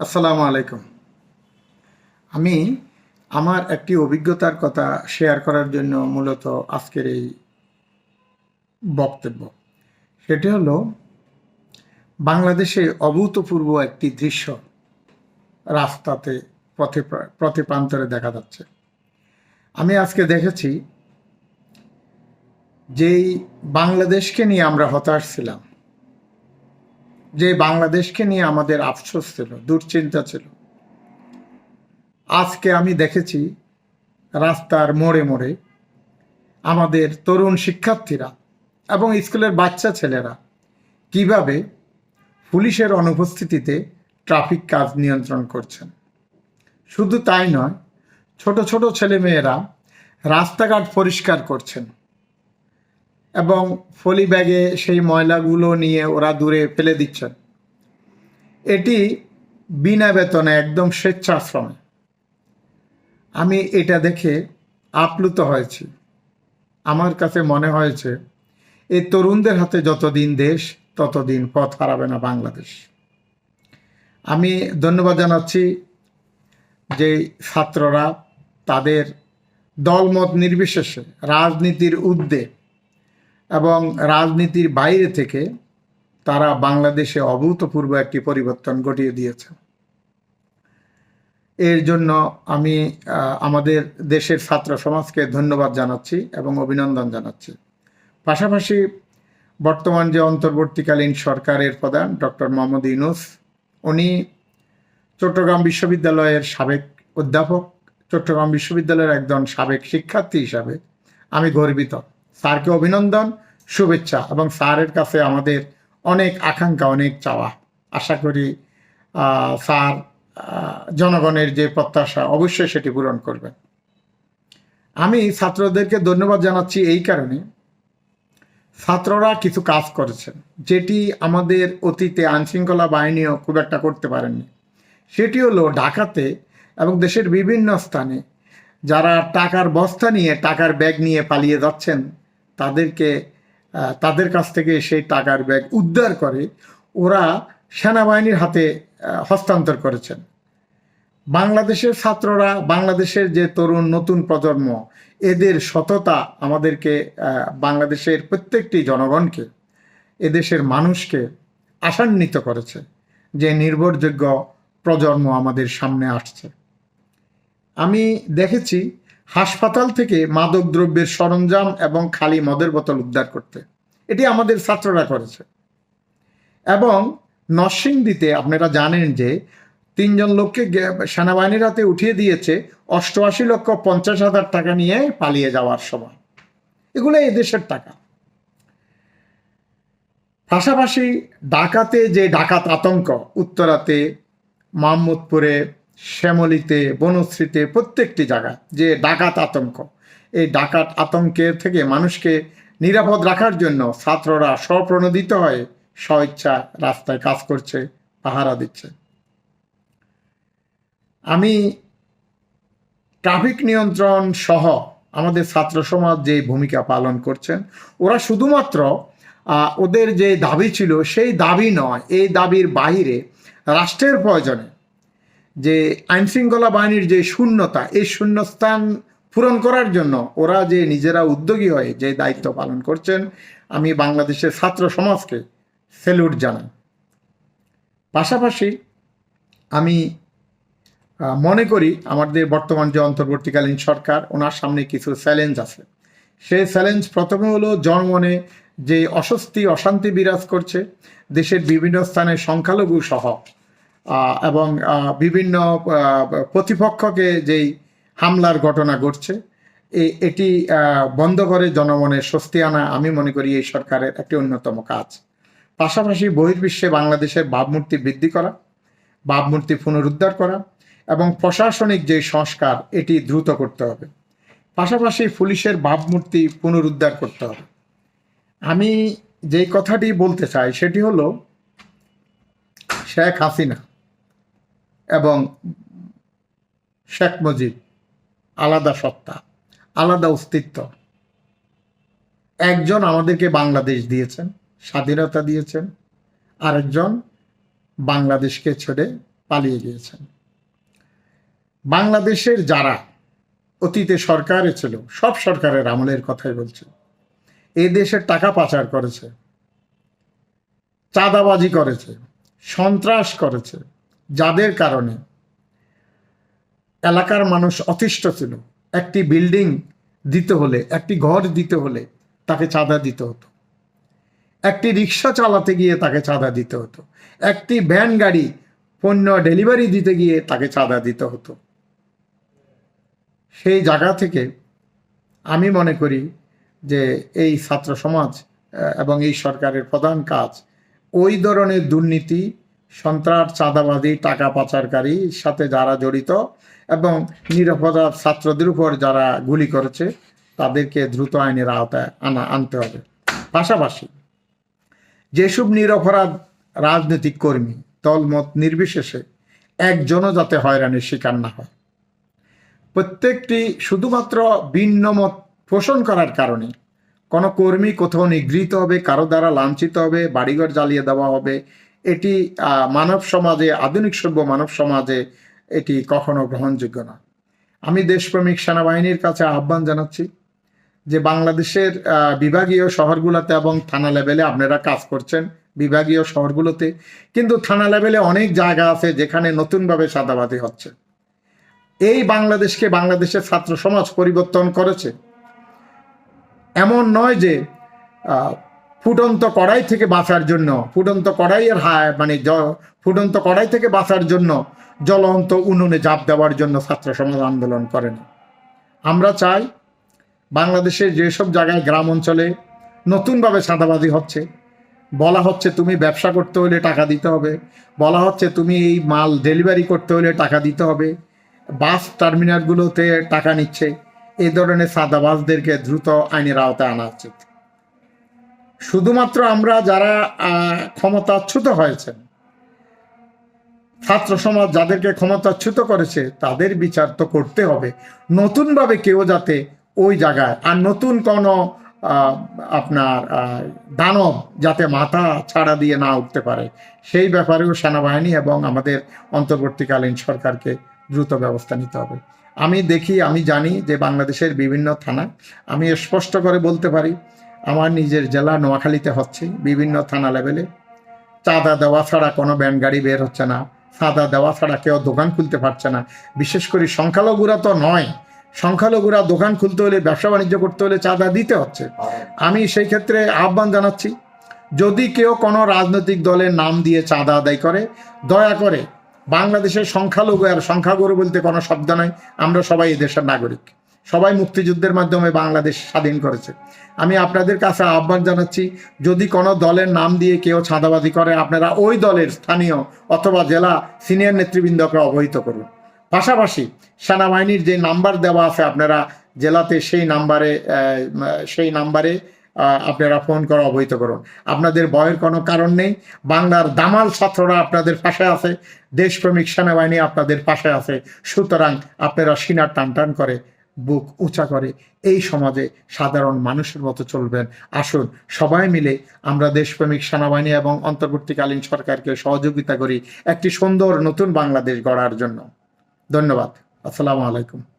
আসসালামু আলাইকুম। আমি আমার একটি অভিজ্ঞতার কথা শেয়ার করার জন্য মূলত আজকের এই বক্তব্য। সেটি হলো, বাংলাদেশে অভূতপূর্ব একটি দৃশ্য রাস্তাতে পথে পথে প্রান্তরে দেখা যাচ্ছে। আমি আজকে দেখেছি, যেই বাংলাদেশকে নিয়ে আমরা হতাশ ছিলাম যে বাংলাদেশকে নিয়ে আমাদের আফসোস ছিল, দুশ্চিন্তা ছিল। আজকে আমি দেখেছি রাস্তার মোড়ে মোড়ে আমাদের তরুণ শিক্ষার্থীরা এবং স্কুলের বাচ্চা ছেলেরা কীভাবে পুলিশের অনুপস্থিতিতে ট্রাফিক কাজ নিয়ন্ত্রণ করছেন। শুধু তাই নয়, ছোট ছোট ছেলেমেয়েরা রাস্তাঘাট পরিষ্কার করছেন। এবং ফলি ব্যাগে সেই ময়লাগুলো নিয়ে ওরা দূরে ফেলে দিচ্ছেন। এটি বিনা বেতনে একদম স্বেচ্ছাশ্রমে। আমি এটা দেখে আপ্লুত হয়েছি। আমার কাছে মনে হয়েছে এই তরুণদের হাতে যতদিন দেশ, ততদিন পথ হারাবে না বাংলাদেশ। আমি ধন্যবাদ জানাচ্ছি যে ছাত্ররা তাদের দলমত নির্বিশেষে রাজনীতির ঊর্ধ্বে এবং রাজনীতির বাইরে থেকে তারা বাংলাদেশে অভূতপূর্ব একটি পরিবর্তন ঘটিয়ে দিয়েছে। এর জন্য আমি আমাদের দেশের ছাত্র সমাজকে ধন্যবাদ জানাচ্ছি এবং অভিনন্দন জানাচ্ছি। পাশাপাশি বর্তমান যে অন্তর্বর্তীকালীন সরকারের প্রধান ডক্টর মোহাম্মদ ইউনুস, উনি চট্টগ্রাম বিশ্ববিদ্যালয়ের সাবেক অধ্যাপক, চট্টগ্রাম বিশ্ববিদ্যালয়ের একজন সাবেক শিক্ষার্থী হিসাবে আমি গর্বিত। স্যারকে অভিনন্দন, শুভেচ্ছা এবং স্যারের কাছে আমাদের অনেক আকাঙ্ক্ষা, অনেক চাওয়া। আশা করি স্যার জনগণের যে প্রত্যাশা অবশ্যই সেটি পূরণ করবেন। আমি ছাত্রদেরকে ধন্যবাদ জানাচ্ছি এই কারণে। ছাত্ররা কিছু কাজ করেছেন, যেটি আমাদের অতীতে আইনশৃঙ্খলা বাহিনীও খুব একটা করতে পারেননি। সেটি হলো ঢাকাতে এবং দেশের বিভিন্ন স্থানে যারা টাকার বস্তা নিয়ে, টাকার ব্যাগ নিয়ে পালিয়ে যাচ্ছেন তাদেরকে তাদের কাছ থেকে সেই টাকার ব্যাগ উদ্ধার করে ওরা সেনাবাহিনীর হাতে হস্তান্তর করেছেন। বাংলাদেশের ছাত্ররা, বাংলাদেশের যে তরুণ নতুন প্রজন্ম, এদের সততা আমাদেরকে বাংলাদেশের প্রত্যেকটি জনগণকে, এদেশের মানুষকে আশান্বিত করেছে যে নির্ভরযোগ্য প্রজন্ম আমাদের সামনে আসছে। আমি দেখেছি হাসপাতাল থেকে মাদক দ্রব্যের সরঞ্জাম এবং খালি মদের বোতল উদ্ধার করতে। এটি আমাদের ছাত্ররা করেছে। এবং নরসিংদীতে আপনারা জানেন যে তিনজন লোককে সেনাবাহিনীর হাতে উঠিয়ে দিয়েছে অষ্টআশি লক্ষ পঞ্চাশ হাজার টাকা নিয়ে পালিয়ে যাওয়ার সময়। এগুলো এদেশের টাকা। পাশাপাশি ডাকাতে যে ডাকাত আতঙ্ক, উত্তরাতে মোহাম্মদপুরে শ্যামলিতে, বনশ্রীতে, প্রত্যেকটি জায়গায় যে ডাকাত আতঙ্ক। এই ডাকাত আতঙ্কের থেকে মানুষকে নিরাপদ রাখার জন্য ছাত্ররা স্বপ্রণোদিত হয়ে স্বইচ্ছা রাস্তায় কাজ করছে, পাহারা দিচ্ছে। আমি ট্রাফিক নিয়ন্ত্রণ সহ আমাদের ছাত্র সমাজ যে ভূমিকা পালন করছেন, ওরা শুধুমাত্র ওদের যে দাবি ছিল, সেই দাবি নয়, এই দাবির বাইরে রাষ্ট্রের প্রয়োজনে যে আইনশৃঙ্খলা বাহিনীর যে শূন্যতা, এই শূন্যস্থান পূরণ করার জন্য ওরা যে নিজেরা উদ্যোগী হয়ে যে দায়িত্ব পালন করছেন, আমি বাংলাদেশের ছাত্র সমাজকে সেলুট জানাই। পাশাপাশি আমি মনে করি আমাদের বর্তমান যে অন্তর্বর্তীকালীন সরকার, ওনার সামনে কিছু চ্যালেঞ্জ আছে। সেই চ্যালেঞ্জ প্রথমে হলো জনমনে যে অস্বস্তি, অশান্তি বিরাজ করছে, দেশের বিভিন্ন স্থানে সংখ্যালঘু সহ এবং বিভিন্ন প্রতিপক্ষকে যেই হামলার ঘটনা ঘটছে এটি বন্ধ করে জনমনে স্বস্তি আনা আমি মনে করি এই সরকারের একটি অন্যতম কাজ। পাশাপাশি বহির্বিশ্বে বাংলাদেশের ভাবমূর্তি বৃদ্ধি করা ভাবমূর্তি পুনরুদ্ধার করা এবং প্রশাসনিক যে সংস্কার, এটি দ্রুত করতে হবে। পাশাপাশি পুলিশের ভাবমূর্তি পুনরুদ্ধার করতে হবে। আমি যে কথাটি বলতে চাই, সেটি হলো শেখ হাসিনা। এবং শেখ মুজিব আলাদা সত্তা, আলাদা অস্তিত্ব। একজন আমাদেরকে বাংলাদেশ দিয়েছেন, স্বাধীনতা দিয়েছেন, আরেকজন বাংলাদেশকে ছেড়ে পালিয়ে গিয়েছেন। বাংলাদেশের যারা অতীতে সরকারে ছিল, সব সরকারের আমলের কথাই বলছে। এই দেশের টাকা পাচার করেছে, চাঁদাবাজি করেছে, সন্ত্রাস করেছে যাদের কারণে এলাকার মানুষ অতিষ্ঠ ছিল, একটি বিল্ডিং দিতে হলে, একটি ঘর দিতে হলে তাকে চাঁদা দিতে হতো। একটি রিক্সা চালাতে গিয়ে তাকে চাঁদা দিতে হতো। একটি ভ্যান গাড়ি পণ্য ডেলিভারি দিতে গিয়ে তাকে চাঁদা দিতে হতো। সেই জায়গা থেকে আমি মনে করি যে এই ছাত্র সমাজ এবং এই সরকারের প্রধান কাজ, ওই ধরনের দুর্নীতি সন্ত্রাস চাঁদাবাদী, টাকা পাচারকারী সাথে যারা জড়িত এবং নিরাপরাধ ছাত্রদের উপর যারা গুলি করেছে, তাদেরকে দ্রুত আইনের আওতায় আনা, আনতে হবে। পাশাপাশি যেসব নিরপরাধ রাজনৈতিক কর্মী দলমত নির্বিশেষে একজনও যাতে হয়রানির শিকার না হয়। প্রত্যেকটি শুধুমাত্র ভিন্ন মত পোষণ করার কারণে কোনো কর্মী কোথাও নিগৃহীত হবে, কারও দ্বারা লাঞ্ছিত হবে, বাড়িঘর জ্বালিয়ে দেওয়া হবে এটি মানব সমাজে, আধুনিক সভ্য মানব সমাজে এটি কখনো গ্রহণযোগ্য না। আমি দেশপ্রেমিক সেনাবাহিনীর কাছে আহ্বান জানাচ্ছি যে বাংলাদেশের বিভাগীয় শহরগুলোতে এবং থানা লেভেলে আপনারা কাজ করছেন, বিভাগীয় শহরগুলোতে। কিন্তু থানা লেভেলে অনেক জায়গা আছে যেখানে নতুনভাবে সাদাবাদী হচ্ছে। এই বাংলাদেশকে বাংলাদেশের ছাত্র সমাজ পরিবর্তন করেছে। এমন নয় যে ফুটন্ত কড়াই থেকে বাঁচার জন্য, ফুটন্ত কড়াইয়ের হায় মানে ফুটন্ত কড়াই থেকে বাঁচার জন্য জ্বলন্ত উনুনে জাপ দেওয়ার জন্য ছাত্র সমাজ আন্দোলন করেন। আমরা চাই বাংলাদেশের যেসব জায়গায় গ্রাম অঞ্চলে নতুনভাবে সাদাবাজি হচ্ছে, বলা হচ্ছে তুমি ব্যবসা করতে হলে টাকা দিতে হবে, বলা হচ্ছে তুমি এই মাল ডেলিভারি করতে হলে টাকা দিতে হবে, বাস টার্মিনালগুলোতে টাকা নিচ্ছে এই ধরনের সাদাবাজদেরকে দ্রুত আইনের আওতায় আনা উচিত। শুধুমাত্র আমরা যারা ক্ষমতাচ্যুত হয়েছেন, ছাত্র সমাজ যাদেরকে ক্ষমতাচ্যুত করেছে, তাদের বিচার তো করতে হবে। নতুনভাবে কেউ যাতে ওই জায়গায়, আর নতুন কোনো আপনার দানব যাতে মাথা ছাড়া দিয়ে না উঠতে পারে, সেই ব্যাপারেও সেনাবাহিনী এবং আমাদের অন্তর্বর্তীকালীন সরকারকে দ্রুত ব্যবস্থা নিতে হবে। আমি দেখি, আমি জানি যে বাংলাদেশের বিভিন্ন থানা, আমি স্পষ্ট করে বলতে পারি আমার নিজের জেলা নোয়াখালীতে হচ্ছে বিভিন্ন থানা লেভেলে। চাঁদা দেওয়া ছাড়া কোনো ব্যান গাড়ি বের হচ্ছে না। চাঁদা দেওয়া ছাড়া কেউ দোকান খুলতে পারছে না। বিশেষ করে সংখ্যালঘুরা তো নয়। সংখ্যালঘুরা দোকান খুলতে হলে ব্যবসা বাণিজ্য করতে হলে চাঁদা দিতে হচ্ছে। আমি সেই ক্ষেত্রে আহ্বান জানাচ্ছি যদি কেউ কোনো রাজনৈতিক দলের নাম দিয়ে চাঁদা আদায় করে দয়া করে বাংলাদেশের সংখ্যালঘু আর সংখ্যাগুরু বলতে কোনো শব্দ নাই। আমরা সবাই এই দেশের নাগরিক। সবাই মুক্তিযুদ্ধের মাধ্যমে বাংলাদেশ স্বাধীন করেছে। আমি আপনাদের কাছে আহ্বান জানাচ্ছি, যদি কোনো দলের নাম দিয়ে কেউ চাঁদাবাজি করে, আপনারা ওই দলের স্থানীয় অথবা জেলা সিনিয়র নেতৃবৃন্দকে অবহিত করুন। পাশাপাশি সেনাবাহিনীর যে নাম্বার দেওয়া আছে, আপনারা জেলাতে সেই নাম্বারে সেই নাম্বারে আপনারা ফোন করে অবহিত করুন। আপনাদের ভয়ের কোনো কারণ নেই। বাংলার দামাল ছাত্ররা আপনাদের পাশে আছে, দেশপ্রেমিক সেনাবাহিনী আপনাদের পাশে আছে। সুতরাং আপনারা সিনার টান টান করে বুক উঁচা করে। এই সমাজে সাধারণ মানুষের মতো চলবেন। আসুন, সবাই মিলে আমরা দেশপ্রেমিক সেনাবাহিনী এবং অন্তর্বর্তীকালীন সরকারকে সহযোগিতা করি একটি সুন্দর নতুন বাংলাদেশ গড়ার জন্য। ধন্যবাদ। আসসালামু আলাইকুম।